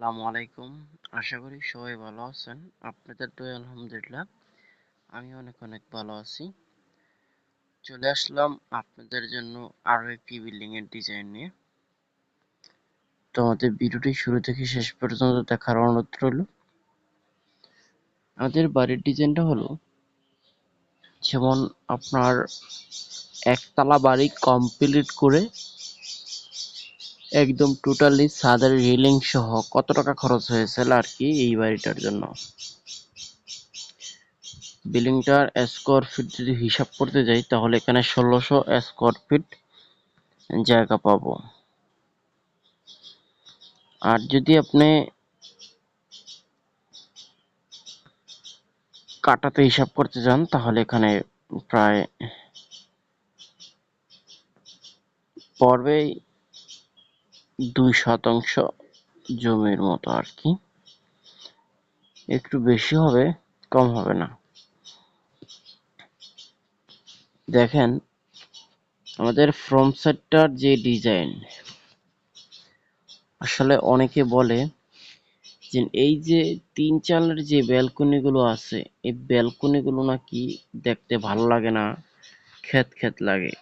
আসসালামু আলাইকুম। আশা করি সবাই ভালো আছেন। আপনাদের তো আলহামদুলিল্লাহ। আমি অনেক অনেক ভালো আছি। চলে আসলাম আপনাদের জন্য আরও একটি বিল্ডিং এর ডিজাইন নিয়ে। তো আমাদের ভিডিওটি শুরু থেকে শেষ পর্যন্ত দেখার অনুরোধ রইল। আমাদের বাড়ির ডিজাইনটা হলো, যেমন আপনার একতলা বাড়ি কমপ্লিট করে একদম টোটালি ছাদের রেলিং সহ কত টাকা খরচ হয়েছিল আর কি এই বাড়িটার জন্য? বিল্ডিংটার স্কোয়ার ফিট যদি হিসাব করতে যাই, তাহলে এখানে ষোলোশো স্কোয়ার ফিট জায়গা পাবো। আর যদি আপনি কাটাতে হিসাব করতে যান, তাহলে এখানে প্রায় পড়বে দুই শতাংশ জমির মতো আর কি। একটু বেশি হবে, কম হবে না। দেখেন, আমাদের ফ্রম সাইডটার যে ডিজাইন আসলে অনেকে বলে যে এই যে তিন চালের যে ব্যালকনি গুলো আছে, এই ব্যালকনি গুলো নাকি দেখতে ভালো লাগে না খেত খেত লাগে।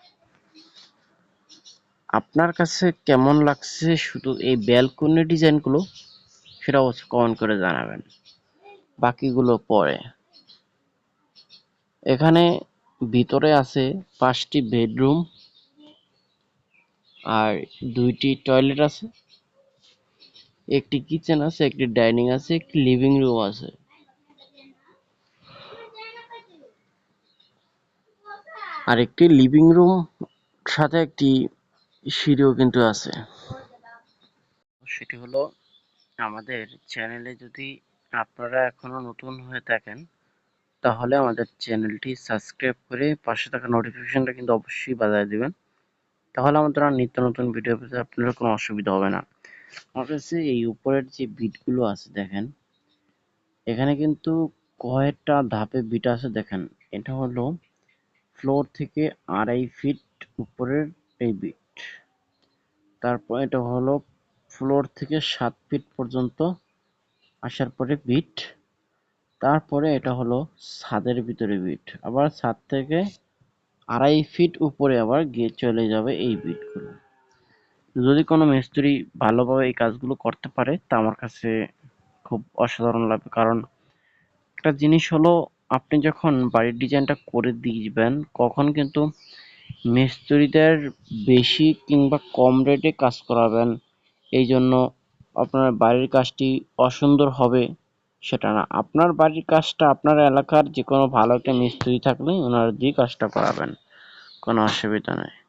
আপনার কাছে কেমন লাগছে শুধু এই ব্যালকনি ডিজাইনগুলো? সেটা অবশ্যই কমেন্ট করে জানাবেন। বাকিগুলো পরে। এখানে ভিতরে আছে পাঁচটি বেডরুম আর দুইটি টয়লেট আছে। একটি কিচেন আছে, একটি ডাইনিং আছে, একটি লিভিং রুম আছে। আর একটি লিভিং রুম সাথে একটি সিঁড়িও কিন্তু আছে। সেটি হলো আমাদের চ্যানেলে যদি আপনারা এখনও নতুন হয়ে থাকেন, তাহলে আমাদের চ্যানেলটি সাবস্ক্রাইব করে পাশে থাকা নোটিফিকেশনটা কিন্তু অবশ্যই বাজায় দিবেন। তাহলে আমাদের আর নিত্য নতুন ভিডিও পেতে আপনাদের কোনো অসুবিধা হবে না। আমার কাছে এই উপরের যে বিটগুলো আছে দেখেন, এখানে কিন্তু কয়েকটা ধাপে বিট আছে দেখেন। এটা হলো ফ্লোর থেকে আড়াই ফিট উপরের এই বিট তারপর এটা হলো ফ্লোর থেকে সাত ফিট পর্যন্ত আসার পরে বিট তারপরে এটা হলো ছাদের ভিতরে বিট আবার ছাদ থেকে আড়াই ফিট উপরে আবার গিয়ে চলে যাবে এই বিটগুলো যদি কোনো মিস্ত্রি ভালোভাবে এই কাজগুলো করতে পারে, তা আমার কাছে খুব অসাধারণ লাগবে। কারণ একটা জিনিস হলো, আপনি যখন বাড়ির ডিজাইনটা করে দিবেন, কখন কিন্তু মিস্ত্রিদের বেশি কিংবা কম রেটে কাজ করাবেন। এই জন্য আপনার বাড়ির কাজটি অসুন্দর হবে সেটা না। আপনার বাড়ির কাজটা আপনার এলাকার যে কোনো ভালো একটা মিস্ত্রি থাকলে ওনার দিয়ে কাজটা করাবেন। কোনো অসুবিধা নেই।